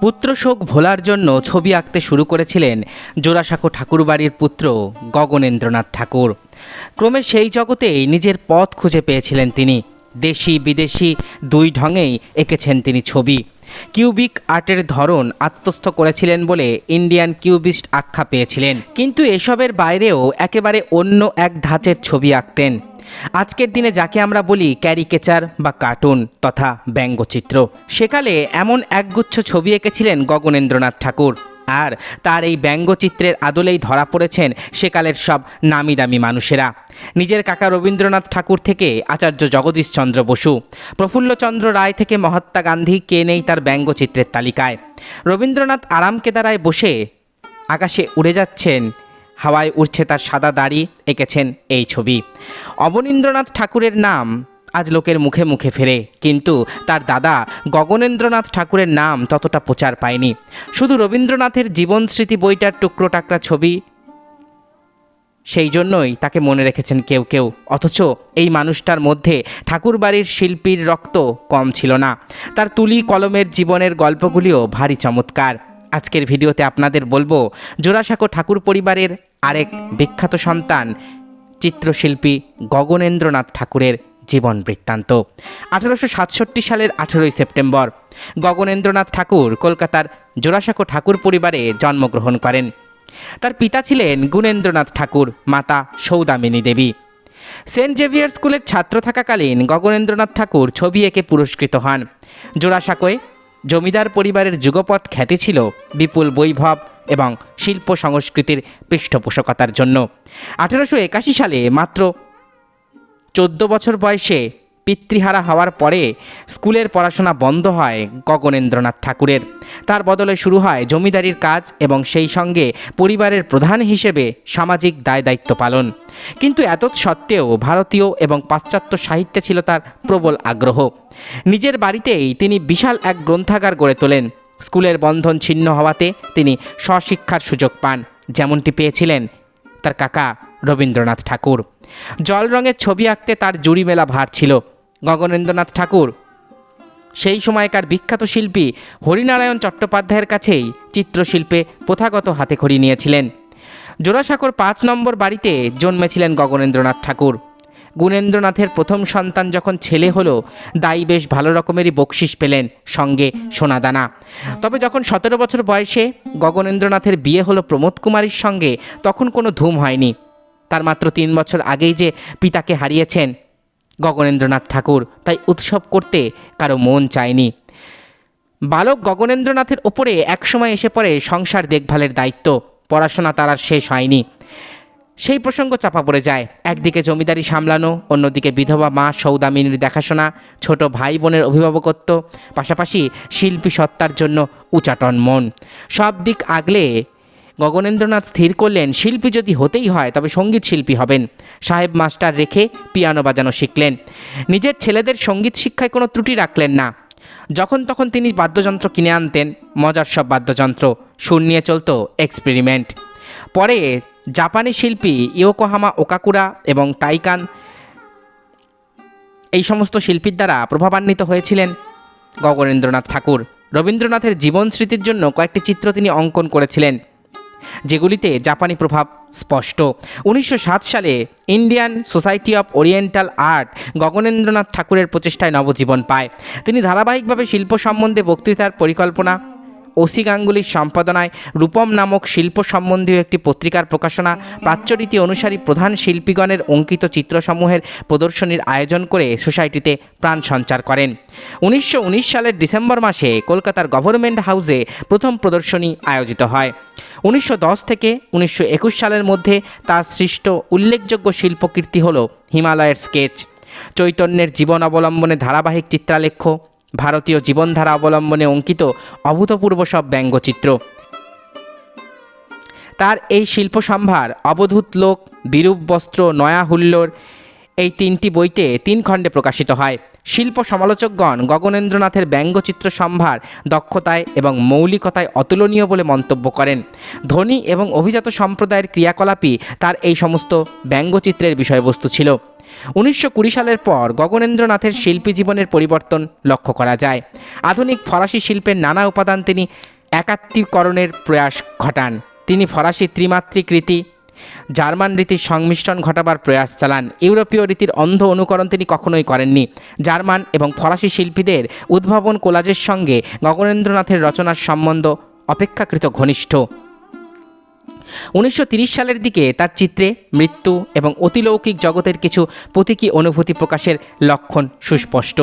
পুত্রশোক ভোলার জন্য ছবি আঁকতে শুরু করেছিলেন জোড়াসাঁকো ঠাকুরবাড়ির পুত্র গগনেন্দ্রনাথ ঠাকুর। ক্রমে সেই জগতেই নিজের পথ খুঁজে পেয়েছিলেন তিনি। দেশি বিদেশি দুই ঢঙেই এঁকেছেন তিনি ছবি। কিউবিক আর্টের ধরন আত্মস্থ করেছিলেন বলে ইন্ডিয়ান কিউবিস্ট আখ্যা পেয়েছিলেন। কিন্তু এসবের বাইরেও একেবারে অন্য এক ধাঁচের ছবি আঁকতেন। আজকের দিনে যাকে আমরা বলি ক্যারিকেচার বা কার্টুন তথা ব্যঙ্গচিত্র, সেকালে এমন একগুচ্ছ ছবি এঁকেছিলেন গগনেন্দ্রনাথ ঠাকুর। আর তার এই ব্যঙ্গচিত্রের আদলেই ধরা পড়েছেন সেকালের সব নামি দামি মানুষেরা। নিজের কাকা রবীন্দ্রনাথ ঠাকুর থেকে আচার্য জগদীশচন্দ্র বসু, প্রফুল্লচন্দ্র রায় থেকে মহাত্মা গান্ধী কে নেই তার ব্যঙ্গচিত্রের তালিকায়। রবীন্দ্রনাথ আরাম কেদারায় বসে আকাশে উড়ে যাচ্ছেন হাওয়ায় উড়ছে তার সাদা দাড়ি এঁকেছেন এই ছবি। অবনীন্দ্রনাথ ঠাকুরের নাম আজ লোকের মুখে মুখে ফেরে, কিন্তু তার দাদা গগনেন্দ্রনাথ ঠাকুরের নাম ততটা প্রচার পায়নি। শুধু রবীন্দ্রনাথের জীবন স্মৃতি বইটার টুকরো টাকরা ছবি, সেই জন্যই তাকে মনে রেখেছেন কেউ কেউ। অথচ এই মানুষটার মধ্যে ঠাকুরবাড়ির শিল্পীর রক্ত কম ছিল না। তার তুলি কলমের জীবনের গল্পগুলিও ভারী চমৎকার। আজকের ভিডিওতে আপনাদের বলব, জোড়াসাঁকো ঠাকুর পরিবারের আরেক বিখ্যাত সন্তান, চিত্রশিল্পী গগনেন্দ্রনাথ ঠাকুরের জীবন বৃত্তান্ত। আঠারোশো সাতষট্টি সালের আঠেরোই সেপ্টেম্বর, গগনেন্দ্রনাথ ঠাকুর কলকাতার জোড়াসাঁকো ঠাকুর পরিবারে জন্মগ্রহণ করেন। তার পিতা ছিলেন গুণেন্দ্রনাথ ঠাকুর, মাতা সৌদামিনী দেবী। সেন্ট জেভিয়ার স্কুলের ছাত্র থাকাকালীন গগনেন্দ্রনাথ ঠাকুর ছবি এঁকে পুরস্কৃত হন। জোড়াসাঁকোয় জমিদার পরিবারের যুগপথ খ্যাতি ছিল বিপুল বৈভব এবং শিল্প সংস্কৃতির পৃষ্ঠপোষকতার জন্য। আঠেরোশো একাশি সালে মাত্র চোদ্দ বছর বয়সে পিতৃহারা হওয়ার পরে স্কুলের পড়াশোনা বন্ধ হয় গগনেন্দ্রনাথ ঠাকুরের। তার বদলে শুরু হয় জমিদারির কাজ এবং সেই সঙ্গে পরিবারের প্রধান হিসেবে সামাজিক দায় দায়িত্ব পালন। কিন্তু এত সত্ত্বেও ভারতীয় এবং পাশ্চাত্য সাহিত্যে ছিল তার প্রবল আগ্রহ। নিজের বাড়িতেই তিনি বিশাল এক গ্রন্থাগার গড়ে তোলেন। স্কুলের বন্ধন ছিন্ন হওয়াতে তিনি স্বশিক্ষার সুযোগ পান। যেমনটি পেয়েছিলেন তার কাকা রবীন্দ্রনাথ ঠাকুর। জল রঙের ছবি আঁকতে তার জুড়ি মেলা ভার ছিল। গগনেন্দ্রনাথ ঠাকুর, সেই সময়কার বিখ্যাত শিল্পী হরিনারায়ণ চট্টোপাধ্যায়ের কাছেই চিত্রশিল্পে প্রথাগত হাতেখড়ি নিয়েছিলেন। জোড়াসাঁকোর পাঁচ নম্বর বাড়িতে জন্মেছিলেন গগনেন্দ্রনাথ ঠাকুর। গুণেন্দ্রনাথের প্রথম সন্তান যখন ছেলে হলো, দায়ী বেশ ভালো রকমেরই বকশিস পেলেন সঙ্গে সোনাদানা। তবে যখন সতেরো বছর বয়সে গগনেন্দ্রনাথের বিয়ে হলো প্রমোদ কুমারীর সঙ্গে, তখন কোনো ধুম হয়নি। তার মাত্র তিন বছর আগেই যে পিতাকে হারিয়েছেন গগনেন্দ্রনাথ ঠাকুর, তাই উৎসব করতে কারও মন চায়নি। বালক গগনেন্দ্রনাথের ওপরে একসময় এসে পড়ে সংসার দেখভালের দায়িত্ব, পড়াশোনা তার আর শেষ হয়নি। সেই প্রসঙ্গ চাপা পড়ে যায়। একদিকে জমিদারি সামলানো, অন্যদিকে বিধবা মা সৌদামিনীর দেখাশোনা, ছোট ভাই বোনের অভিভাবকত্ব, পাশাপাশি শিল্পী সত্তার জন্য উচাটন মন। সব দিক আগলে গগনেন্দ্রনাথ স্থির করলেন, শিল্পী যদি হতেই হয়, তবে সংগীত শিল্পী হবেন। সাহেব মাস্টার রেখে পিয়ানো বাজানো শিখলেন। নিজের ছেলেদের সংগীত শিক্ষায় কোনো ত্রুটি রাখলেন না। যখন তখন তিনি বাদ্যযন্ত্র কিনে আনতেন, মজার সব বাদ্যযন্ত্র। সুর নিয়ে চলতো এক্সপেরিমেন্ট। পরে জাপানি শিল্পী ইয়োকোহামা ওকাকুরা এবং টাইকান এই সমস্ত শিল্পীর দ্বারা প্রভাবান্বিত হয়েছিলেন গগনেন্দ্রনাথ ঠাকুর। রবীন্দ্রনাথের জীবন স্মৃতির জন্য কয়েকটি চিত্র তিনি অঙ্কন করেছিলেন, যেগুলিতে জাপানি প্রভাব স্পষ্ট। উনিশশো সাত সালে Indian society of oriental art Gaganendranath ঠাকুরের প্রচেষ্টায় নবজীবন পায়। তিনি ধারাবাহিকভাবে শিল্প সম্বন্ধে বক্তৃতার পরিকল্পনা ওসি গাঙ্গুলির সম্পাদনায় রূপম নামক শিল্প সম্বন্ধীয় একটি পত্রিকার প্রকাশনা প্রাচ্যরীতি অনুসারী প্রধান শিল্পীগণের অঙ্কিত চিত্রসমূহের প্রদর্শনীর আয়োজন করে সোসাইটিতে প্রাণ সঞ্চার করেন। উনিশশো উনিশ সালের ডিসেম্বর মাসে কলকাতার গভর্নমেন্ট হাউসে প্রথম প্রদর্শনী আয়োজিত হয়। উনিশশো দশ থেকে উনিশশো একুশ সালের মধ্যে তার সৃষ্ট উল্লেখযোগ্য শিল্পকীর্তি হল হিমালয়ের স্কেচ। চৈতন্যের জীবন অবলম্বনে ধারাবাহিক চিত্রালেখ্য ভারতীয় জীবনধারা অবলম্বনে অঙ্কিত অভূতপূর্ব সব ব্যঙ্গচিত্র। তার এই শিল্প সম্ভার অবধূত লোক, বিরূপ বস্ত্র, নয়া হুল্লোর এই তিনটি বইতে তিন খণ্ডে প্রকাশিত হয়। শিল্প সমালোচকগণ গগনেন্দ্রনাথের ব্যঙ্গচিত্র সম্ভার দক্ষতায় এবং মৌলিকতায় অতুলনীয় বলে মন্তব্য করেন। ধনী এবং অভিজাত সম্প্রদায়ের ক্রিয়াকলাপই তার এই সমস্ত ব্যঙ্গচিত্রের বিষয়বস্তু ছিল। উনিশশো কুড়ি সালের পর গগনেন্দ্রনাথের শিল্পী জীবনের পরিবর্তন লক্ষ্য করা যায়। আধুনিক ফরাসি শিল্পের নানা উপাদান তিনি একাত্মীকরণের প্রয়াস ঘটান। তিনি ফরাসি ত্রিমাত্রিক রীতি জার্মান রীতির সংমিশ্রণ ঘটাবার প্রয়াস চালান। ইউরোপীয় রীতির অন্ধ অনুকরণ তিনি কখনোই করেননি। জার্মান এবং ফরাসি শিল্পীদের উদ্ভাবন কোলাজের সঙ্গে গগনেন্দ্রনাথের রচনার সম্বন্ধ অপেক্ষাকৃত ঘনিষ্ঠ। উনিশশো সালের দিকে তার চিত্রে মৃত্যু এবং অতিলৌকিক জগতের কিছু প্রতীকী অনুভূতি প্রকাশের লক্ষণ সুস্পষ্ট।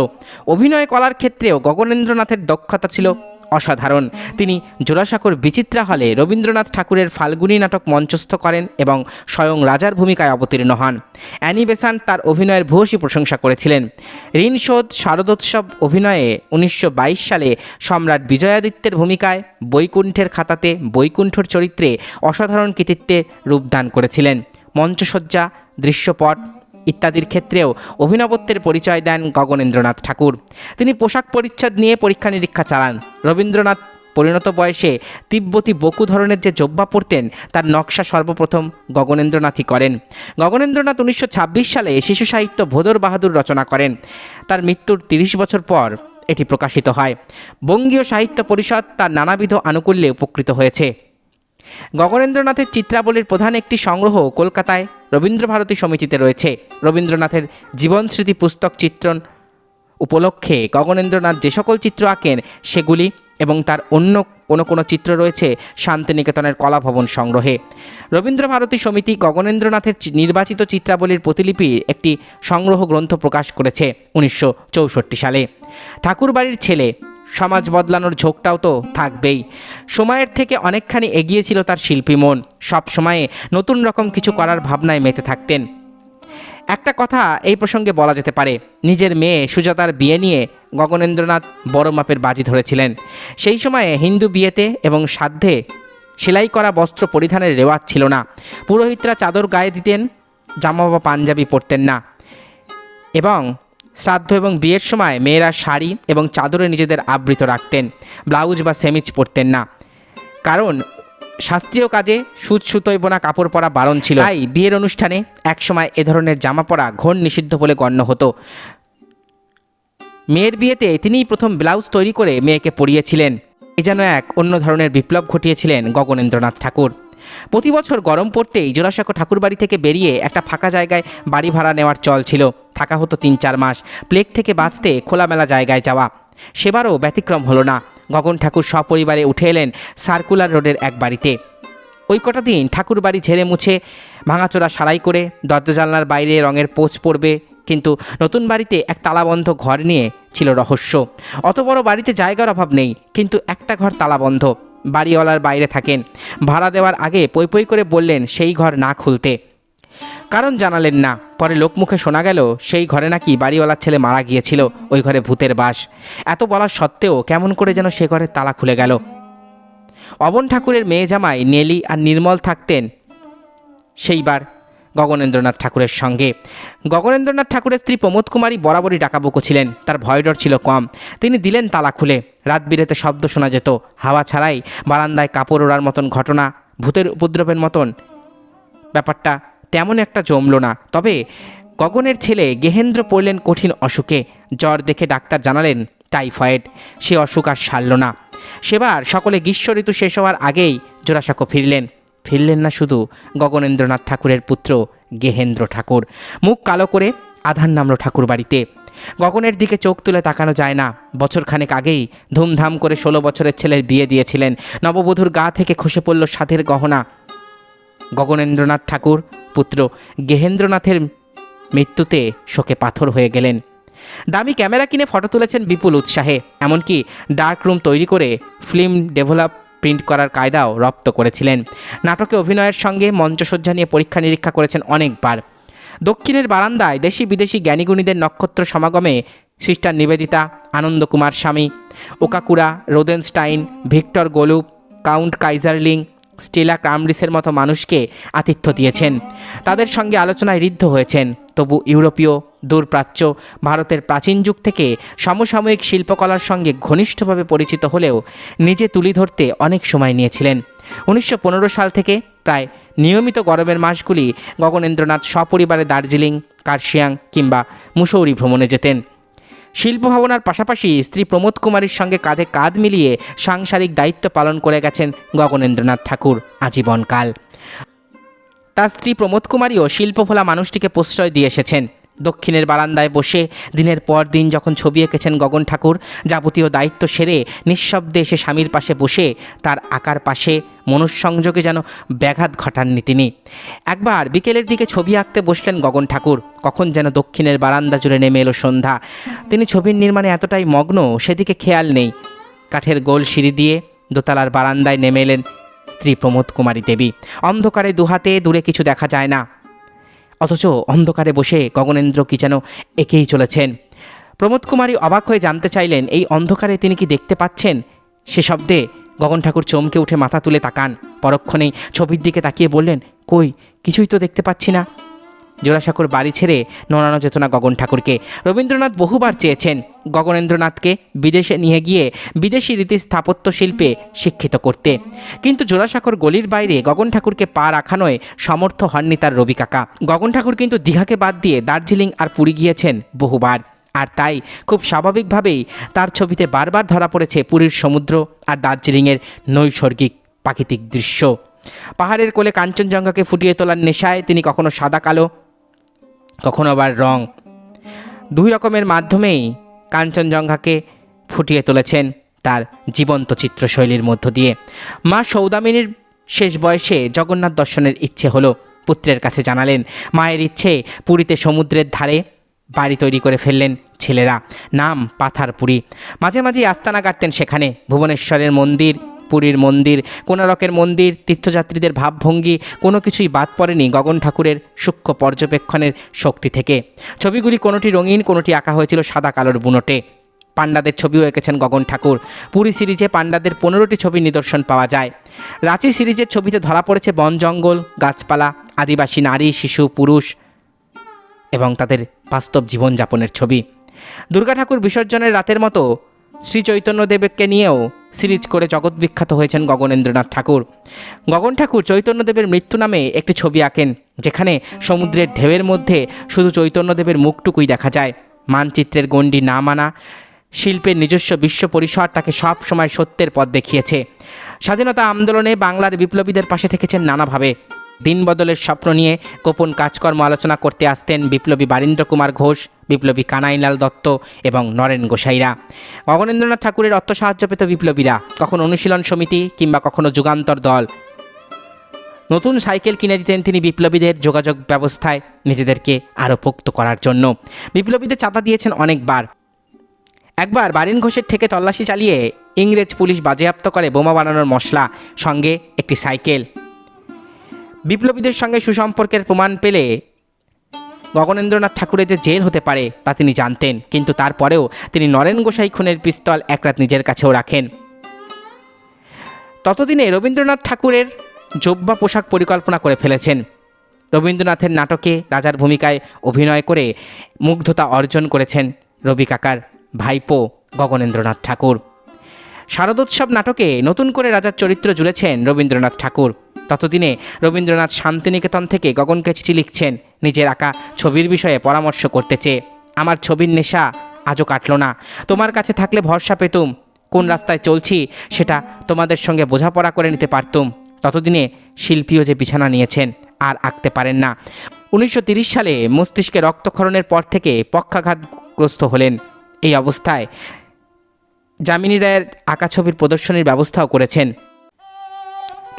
অভিনয় কলার ক্ষেত্রেও গগনেন্দ্রনাথের দক্ষতা ছিল অসাধারণ। তিনি জোড়াসাঁকোর বিচিত্রা হলে রবীন্দ্রনাথ ঠাকুরের ফাল্গুনী নাটক মঞ্চস্থ করেন এবং স্বয়ং রাজার ভূমিকায় অবতীর্ণ হন। অ্যানি বেসান্ট তার অভিনয়ের ভূয়সী প্রশংসা করেছিলেন। ঋণ শোধ শারদোৎসব অভিনয়ে উনিশশো বাইশ সালে সম্রাট বিজয়াদিত্যের ভূমিকায় বৈকুণ্ঠের খাতাতে বৈকুণ্ঠর চরিত্রে অসাধারণ কৃতিত্বে রূপদান করেছিলেন। মঞ্চসজ্জা, দৃশ্যপট ইত্যাদির ক্ষেত্রেও অভিনবত্বের পরিচয় দেন গগনেন্দ্রনাথ ঠাকুর। তিনি পোশাক পরিচ্ছদ নিয়ে পরীক্ষা নিরীক্ষা চালান। রবীন্দ্রনাথ পরিণত বয়সে তিব্বতী বকু ধরনের যে জব্বা পরতেন, তার নকশা সর্বপ্রথম গগনেন্দ্রনাথই করেন। গগনেন্দ্রনাথ উনিশশো ছাব্বিশ সালে শিশু সাহিত্য ভোদর বাহাদুর রচনা করেন। তার মৃত্যুর তিরিশ বছর পর এটি প্রকাশিত হয়। বঙ্গীয় সাহিত্য পরিষদ তার নানাবিধ আনুকূল্যে উপকৃত হয়েছে। গগনেন্দ্রনাথের চিত্রাবলীর প্রধান একটি সংগ্রহ কলকাতায় রবীন্দ্রভারতী সমিতিতে রয়েছে। রবীন্দ্রনাথের জীবন স্মৃতি পুস্তক চিত্রণ উপলক্ষে গগনেন্দ্রনাথ যে সকল চিত্র আঁকেন, সেগুলি এবং তার অন্য কোনো কোনো চিত্র রয়েছে শান্তিনিকেতনের কলাভবন সংগ্রহে। রবীন্দ্রভারতী সমিতি গগনেন্দ্রনাথের নির্বাচিত চিত্রাবলীর প্রতিলিপি একটি সংগ্রহ গ্রন্থ প্রকাশ করেছে উনিশশো চৌষট্টি সালে। ঠাকুরবাড়ির ছেলে সমাজ বদলানোর ঝোঁকটাও তো থাকবেই। সময়ের থেকে অনেকখানি এগিয়ে ছিল তার শিল্পী মন। সব সময়ে নতুন রকম কিছু করার ভাবনায় মেতে থাকতেন। একটা কথা এই প্রসঙ্গে বলা যেতে পারে, নিজের মেয়ে সুজাতার বিয়ে নিয়ে গগনেন্দ্রনাথ বড় মাপের বাজি ধরেছিলেন। সেই সময়ে হিন্দু বিয়েতে এবং সাধ্যে সেলাই করা বস্ত্র পরিধানের রেওয়াজ ছিল না। পুরোহিতরা চাদর গায়ে দিতেন জামা বা পাঞ্জাবি পরতেন না। এবং শ্রাদ্ধ এবং বিয়ের সময় মেয়েরা শাড়ি এবং চাদরে নিজেদের আবৃত রাখতেন, ব্লাউজ বা সেমিজ পরতেন না। কারণ শাস্ত্রীয় কাজে সুচ সুতোয় বোনা, কাপড় পরা বারণ ছিল। তাই বিয়ের অনুষ্ঠানে একসময় এ ধরনের জামা পরা ঘোর নিষিদ্ধ বলে গণ্য হতো। মেয়ের বিয়েতে তিনিই প্রথম ব্লাউজ তৈরি করে মেয়েকে পরিয়েছিলেন। এ যেন এক অন্য ধরনের বিপ্লব ঘটিয়েছিলেন গগনেন্দ্রনাথ ঠাকুর। প্রতি বছর গরম পড়তেই জোড়াসাঁকো ঠাকুরবাড়ি থেকে বেরিয়ে একটা ফাঁকা জায়গায় বাড়ি ভাড়া নেওয়ার চল ছিল। থাকা হতো তিন চার মাস। প্লেগ থেকে বাঁচতে খোলামেলা জায়গায় যাওয়া। সেবারও ব্যতিক্রম হলো না। গগন ঠাকুর সপরিবারে উঠে এলেন সার্কুলার রোডের এক বাড়িতে। ওই কটা দিন ঠাকুর বাড়ি ঝেড়ে মুছে, ভাঙাচোরা সারাই করে, দরজা জানলার বাইরে রঙের পোচ পড়বে। কিন্তু নতুন বাড়িতে এক তালাবন্ধ ঘর নিয়ে ছিল রহস্য। অত বড় বাড়িতে জায়গার অভাব নেই, কিন্তু একটা ঘর তালাবন্ধ। বাড়িওয়ালার বাইরে থাকেন। ভাড়া দেওয়ার আগে পই পই করে বললেন, সেই ঘর না খুলতে। কারণ জানালেন না। পরে লোকমুখে শোনা গেল, সেই ঘরে নাকি বাড়িওয়ালার ছেলে মারা গিয়েছিল, ওই ঘরে ভূতের বাস। এত বলার সত্ত্বেও কেমন করে যেন সে ঘরের তালা খুলে গেল। অবন ঠাকুরের মেয়ে জামাই নেলি আর নির্মল থাকতেন সেইবার। গগনেন্দ্রনাথ ঠাকুরের সঙ্গে। গগনেন্দ্রনাথ ঠাকুরের স্ত্রী প্রমোদ কুমারী বরাবরই ডাকাবুকো ছিলেন। তার ভয় ডর ছিল কম। তিনি দিলেন তালা খুলে। রাত বিরেতে শব্দ শোনা যেত। হাওয়া ছাড়াই বারান্দায় কাপড় ওড়ার মতন ঘটনা, ভূতের উপদ্রবের মতন। ব্যাপারটা তেমন একটা জমল না। তবে গগনের ছেলে গেহেন্দ্র পড়লেন কঠিন অসুখে। জ্বর দেখে ডাক্তার জানালেন, টাইফয়েড। সে অসুখ আর সারল না। সেবার সকলে গ্রীষ্ম ঋতু শেষ হওয়ার আগেই জোড়াসাঁকো ফিরলেন। ফিরলেন না শুধু গগনেন্দ্রনাথ ঠাকুরের পুত্র গেহেন্দ্র ঠাকুর। মুখ কালো করে আধার নামলো ঠাকুর বাড়িতে। গগনের দিকে চোখ তুলে তাকানো যায় না। বছরখানেক আগেই ধুমধাম করে ষোলো বছরের ছেলের বিয়ে দিয়েছিলেন। নববধূর গা থেকে খসে পড়ল সাধের গহনা। গগনেন্দ্রনাথ ঠাকুর পুত্র গেহেন্দ্রনাথের মৃত্যুতে শোকে পাথর হয়ে গেলেন। দামি ক্যামেরা কিনে ফটো তুলেছেন বিপুল উৎসাহে। এমনকি ডার্ক রুম তৈরি করে ফিল্ম ডেভেলপ প্রিন্ট করার কায়দাও রপ্ত করেছিলেন। নাটকে অভিনয়ের সঙ্গে মঞ্চসজ্জা নিয়ে পরীক্ষা নিরীক্ষা করেছেন অনেকবার। দক্ষিণের বারান্দায় দেশি বিদেশি জ্ঞানীগুণীদের নক্ষত্র সমাগমে sister Nivedita Ananda Kumar Swami, Okakura, Rothenstein, Victor Goloubew, count Keyserling Stella ক্রামরিসের মতো মানুষকে আতিথ্য দিয়েছেন। তাদের সঙ্গে আলোচনায় ঋদ্ধ হয়েছেন। তবু ইউরোপীয়, দূরপ্রাচ্য, ভারতের প্রাচীন যুগ থেকে সমসাময়িক শিল্পকলার সঙ্গে ঘনিষ্ঠভাবে পরিচিত হলেও নিজে তুলি ধরতে অনেক সময় নিয়েছিলেন। উনিশশো পনেরো সাল থেকে প্রায় নিয়মিত গরমের মাসগুলি গগনেন্দ্রনাথ সপরিবারে দার্জিলিং, কার্শিয়াং কিংবা মুসৌরি ভ্রমণে যেতেন। শিল্প ভাবনার পাশাপাশি স্ত্রী প্রমোদ কুমারীর সঙ্গে কাঁধে কাঁধ মিলিয়ে সাংসারিক দায়িত্ব পালন করে গেছেন গগনেন্দ্রনাথ ঠাকুর আজীবনকাল। তার স্ত্রী প্রমোদ কুমারীও শিল্পভোলা মানুষটিকে প্রশ্রয় দিয়ে এসেছেন। দক্ষিণের বারান্দায় বসে দিনের পর দিন যখন ছবি এঁকেছেন গগন ঠাকুর, যাবতীয় দায়িত্ব সেরে নিঃশব্দে এসে স্বামীর পাশে বসে তার আকার পাশে মনুঃসংযোগে যেন ব্যাঘাত ঘটাননি তিনি। একবার বিকেলের দিকে ছবি আঁকতে বসলেন গগন ঠাকুর, কখন যেন দক্ষিণের বারান্দা জুড়ে নেমে এলো সন্ধ্যা। তিনি ছবির নির্মাণে এতটাই মগ্ন, সেদিকে খেয়াল নেই। কাঠের গোল সিঁড়ি দিয়ে দোতলার বারান্দায় নেমে এলেন স্ত্রী প্রমোদ কুমারী দেবী। অন্ধকারে দুহাতে দূরে কিছু দেখা যায় না। অথচ অন্ধকারে বসে গগনেন্দ্র কি যেন একেই চলেছেন। প্রমোদ কুমারী অবাক হয়ে জানতে চাইলেন, এই অন্ধকারে তিনি কি দেখতে পাচ্ছেন? সে শব্দে গগন ঠাকুর চমকে উঠে মাথা তুলে তাকান। পরক্ষণেই ছবির দিকে তাকিয়ে বললেন, কই, কিছুই তো দেখতে পাচ্ছি না। জোড়াসাঁকোর বাড়ি ছেড়ে নড়ানো চেতনা গগন ঠাকুরকে। রবীন্দ্রনাথ বহুবার চেয়েছেন গগনেন্দ্রনাথকে বিদেশে নিয়ে গিয়ে বিদেশি রীতি স্থাপত্য শিল্পে শিক্ষিত করতে। কিন্তু জোড়াসাঁকোর গলির বাইরে গগন ঠাকুরকে পা রাখানোয় সমর্থ হননি তার রবি কাকা। গগন ঠাকুর কিন্তু দীঘাকে বাদ দিয়ে দার্জিলিং আর পুরী গিয়েছেন বহুবার। আর তাই খুব স্বাভাবিকভাবেই তার ছবিতে বারবার ধরা পড়েছে পুরীর সমুদ্র আর দার্জিলিংয়ের নৈসর্গিক প্রাকৃতিক দৃশ্য। পাহাড়ের কোলে কাঞ্চনজঙ্ঘাকে ফুটিয়ে তোলার নেশায় তিনি কখনো সাদা কালো, কখনো আবার রং। দুই রকমের মাধ্যমেই কাঞ্চনজঙ্ঘাকে ফুটিয়ে তুলেছেন তার জীবন্ত চিত্রশৈলীর মধ্য দিয়ে। মা সৌদামিনীর শেষ বয়সে জগন্নাথ দর্শনের ইচ্ছে হলো পুত্রের কাছে জানালেন। মায়ের ইচ্ছে, পুরীতে সমুদ্রের ধারে বাড়ি তৈরি করে ফেললেন ছেলেরা। নাম পাথারপুরি। মাঝে মাঝে আস্তানা কাটতেন সেখানে। ভুবনেশ্বরের মন্দির পুরীর মন্দির কোনারকের মন্দির, তীর্থযাত্রীদের ভাবভঙ্গি, কোনো কিছুই বাদ পড়েনি গগন ঠাকুরের সূক্ষ্ম পর্যবেক্ষণের শক্তি থেকে। ছবিগুলি কোনোটি রঙিন, কোনোটি আঁকা হয়েছিল সাদা কালোর বুনোটে। পাণ্ডাদের ছবিও এঁকেছেন গগন ঠাকুর। পুরী সিরিজে পাণ্ডাদের পনেরোটি ছবি নিদর্শন পাওয়া যায়। রাঁচি সিরিজের ছবিতে ধরা পড়েছে বন জঙ্গল, গাছপালা, আদিবাসী নারী, শিশু, পুরুষ এবং তাদের বাস্তব জীবনযাপনের ছবি। দুর্গা ঠাকুর বিসর্জনের রাতের মতো শ্রী চৈতন্যদেবকে নিয়েও সিরিজ করে জগৎ বিখ্যাত হয়েছেন গগনেন্দ্রনাথ ঠাকুর। গগন ঠাকুর চৈতন্যদেবের মৃত্যু নামে একটি ছবি আঁকেন, যেখানে সমুদ্রের ঢেউয়ের মধ্যে শুধু চৈতন্যদেবের মুখটুকুই দেখা যায়। মানচিত্রের গণ্ডি না মানা শিল্পের নিজস্ব বিশ্ব পরিসর তাকে সব সময় সত্যের পথ দেখিয়েছে। স্বাধীনতা আন্দোলনে বাংলার বিপ্লবীদের পাশে থেকেছেন নানাভাবে। দিন বদলের স্বপ্ন নিয়ে গোপন কাজকর্ম আলোচনা করতে আসতেন বিপ্লবী বারীন্দ্র কুমার ঘোষ, বিপ্লবী কানাইলাল দত্ত এবং নরেন গোসাইরা। গগনেন্দ্রনাথ ঠাকুরের অর্থ সাহায্য পেত বিপ্লবীরা। কখনো অনুশীলন সমিতি কিংবা কখনো যুগান্তর দল। নতুন সাইকেল কিনে দিতেন তিনি বিপ্লবীদের যোগাযোগ ব্যবস্থায় নিজেদেরকে আরও পোক্ত করার জন্য। বিপ্লবীদের চাঁদা দিয়েছেন অনেকবার। একবার বারিন ঘোষের থেকে তল্লাশি চালিয়ে ইংরেজ পুলিশ বাজেয়াপ্ত করে বোমা বানানোর মশলা, সঙ্গে একটি সাইকেল। বিপ্লবীদের সঙ্গে সুসম্পর্কের প্রমাণ পেলে গগনেন্দ্রনাথ ঠাকুরের যে জেল হতে পারে তা তিনি জানতেন, কিন্তু তারপরেও তিনি নরেন গোসাই খুনের পিস্তল একরাত নিজের কাছেও রাখেন। ততদিনে রবীন্দ্রনাথ ঠাকুরের জব্বা পোশাক পরিকল্পনা করে ফেলেছেন। রবীন্দ্রনাথের নাটকে রাজার ভূমিকায় অভিনয় করে মুগ্ধতা অর্জন করেছেন রবি কাকার ভাইপো গগনেন্দ্রনাথ ঠাকুর। শারদোৎসব নাটকে নতুন করে রাজার চরিত্র জুড়েছেন রবীন্দ্রনাথ ঠাকুর। ততদিনে রবীন্দ্রনাথ শান্তিনিকেতন থেকে গগনকে চিঠি লিখছেন। নিজের আঁকা ছবির বিষয়ে পরামর্শ করতে চেয়ে। আমার ছবির নেশা আজও কাটল না। তোমার কাছে থাকলে ভরসা পেতুম। কোন রাস্তায় চলছি সেটা তোমাদের সঙ্গে বোঝাপড়া করে নিতে পারতুম। ততদিনে শিল্পীও যে বিছানা নিয়েছেন, আর আঁকতে পারেন না। উনিশশো সালে মস্তিষ্কে রক্তক্ষরণের পর থেকে পক্ষাঘাতগ্রস্ত হলেন। এই অবস্থায় যামিনী রায়ের আঁকা ছবির প্রদর্শনীর ব্যবস্থাও করেছেন।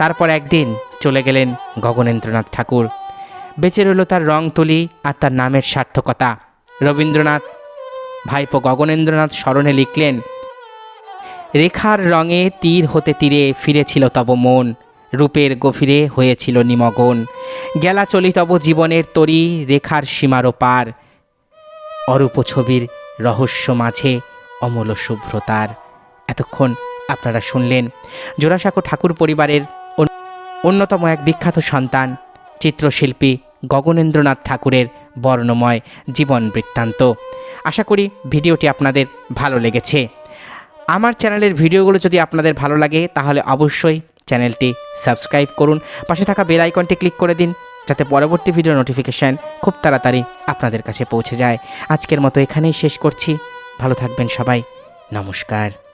তারপর একদিন চলে গেলেন গগনেন্দ্রনাথ ঠাকুর। বেঁচে রইল তার রং তুলি আর তার নামের সার্থকতা। রবীন্দ্রনাথ, ভাইপো গগনেন্দ্রনাথ স্মরণে লিখলেন, রেখার রঙে তীর হতে তীরে ফিরেছিল তব মন, রূপের গভীরে হয়েছিল নিমগন। গেলা চলি তব জীবনের তরি, রেখার সীমারও পার। অরূপ ছবির রহস্য মাঝে অমল শুভ্রতার। এতক্ষণ আপনারা শুনলেন। জোড়াসাঁকো ঠাকুর পরিবারের অন্যতম এক বিখ্যাত সন্তান, চিত্রশিল্পী গগনেন্দ্রনাথ ঠাকুরের বর্ণময় জীবন বৃত্তান্ত। আশা করি ভিডিওটি আপনাদের ভালো লেগেছে। আমার চ্যানেলের ভিডিওগুলো যদি আপনাদের ভালো লাগে, তাহলে অবশ্যই চ্যানেলটি সাবস্ক্রাইব করুন। পাশে থাকা বেল আইকনটি ক্লিক করে দিন, যাতে পরবর্তী ভিডিও নোটিফিকেশান খুব তাড়াতাড়ি আপনাদের কাছে পৌঁছে যায়। আজকের মতো এখানেই শেষ করছি। ভালো থাকবেন সবাই। নমস্কার।